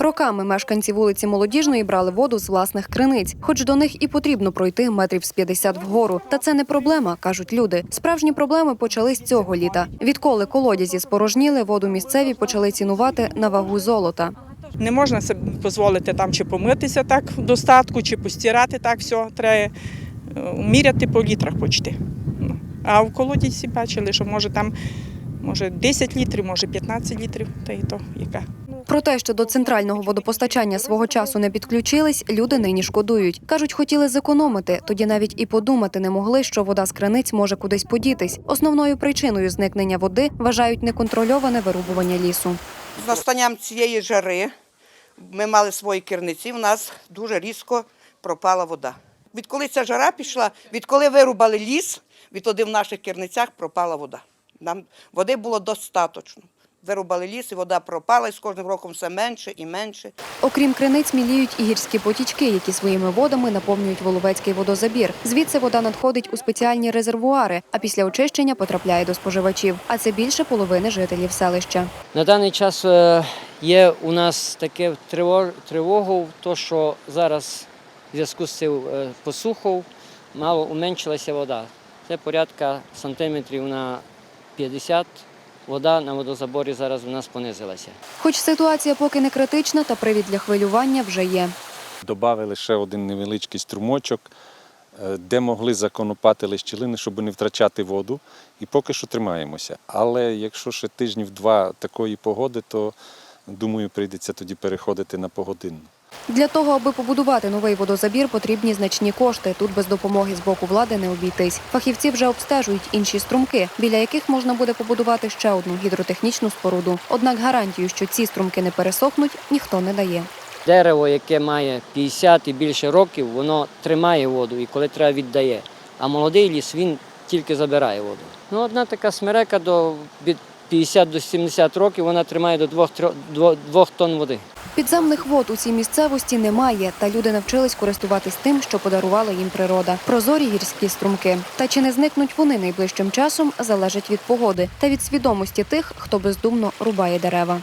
Роками мешканці вулиці Молодіжної брали воду з власних криниць, хоч до них і потрібно пройти метрів з 50 вгору. Та це не проблема, кажуть люди. Справжні проблеми почались цього літа. Відколи колодязі спорожніли, воду місцеві почали цінувати на вагу золота. Не можна собі дозволити там чи помитися так в достатку, чи постирати так все. Треба е, міряти по літрах почти. Ну, А в колодязі бачили, що може там може 10 літрів, може 15 літрів, та і то яка. Про те, що до центрального водопостачання свого часу не підключились, люди нині шкодують. Кажуть, хотіли зекономити, тоді навіть і подумати не могли, що вода з криниць може кудись подітись. Основною причиною зникнення води вважають неконтрольоване вирубування лісу. З настанням цієї жари ми мали свої керниці, в нас дуже різко пропала вода. Відколи ця жара пішла, відколи вирубали ліс, відтоді в наших керницях пропала вода. Нам води було достатньо. Вирубали ліс, і вода пропала, і з кожним роком все менше і менше. Окрім криниць, міліють і гірські потічки, які своїми водами наповнюють Воловецький водозабір. Звідси вода надходить у спеціальні резервуари, а після очищення потрапляє до споживачів. А це більше половини жителів селища. На даний час е, є у нас таке тривогу, то що зараз в зв'язку з цим е, посухою мало уменшилася вода. Це порядка сантиметрів на 50. Вода на водозаборі зараз у нас понизилася. Хоч ситуація поки не критична, та привід для хвилювання вже є. Добавили ще один невеличкий струмочок, е, де могли законопати щілини, щоб не втрачати воду. І поки що тримаємося. Але якщо ще тижнів два такої погоди, то думаю, прийдеться тоді переходити на погодинну. Для того, аби побудувати новий водозабір, потрібні значні кошти. Тут без допомоги з боку влади не обійтись. Фахівці вже обстежують інші струмки, біля яких можна буде побудувати ще одну гідротехнічну споруду. Однак гарантію, що ці струмки не пересохнуть, ніхто не дає. Дерево, яке має 50 і більше років, воно тримає воду і коли треба віддає. А молодий ліс він тільки забирає воду. Ну, одна така смерека до від 50 до 70 років вона тримає до 2 тонн води. Підземних вод у цій місцевості немає, та люди навчились користуватись тим, що подарувала їм природа. Прозорі гірські струмки. Та чи не зникнуть вони найближчим часом, залежить від погоди та від свідомості тих, хто бездумно рубає дерева.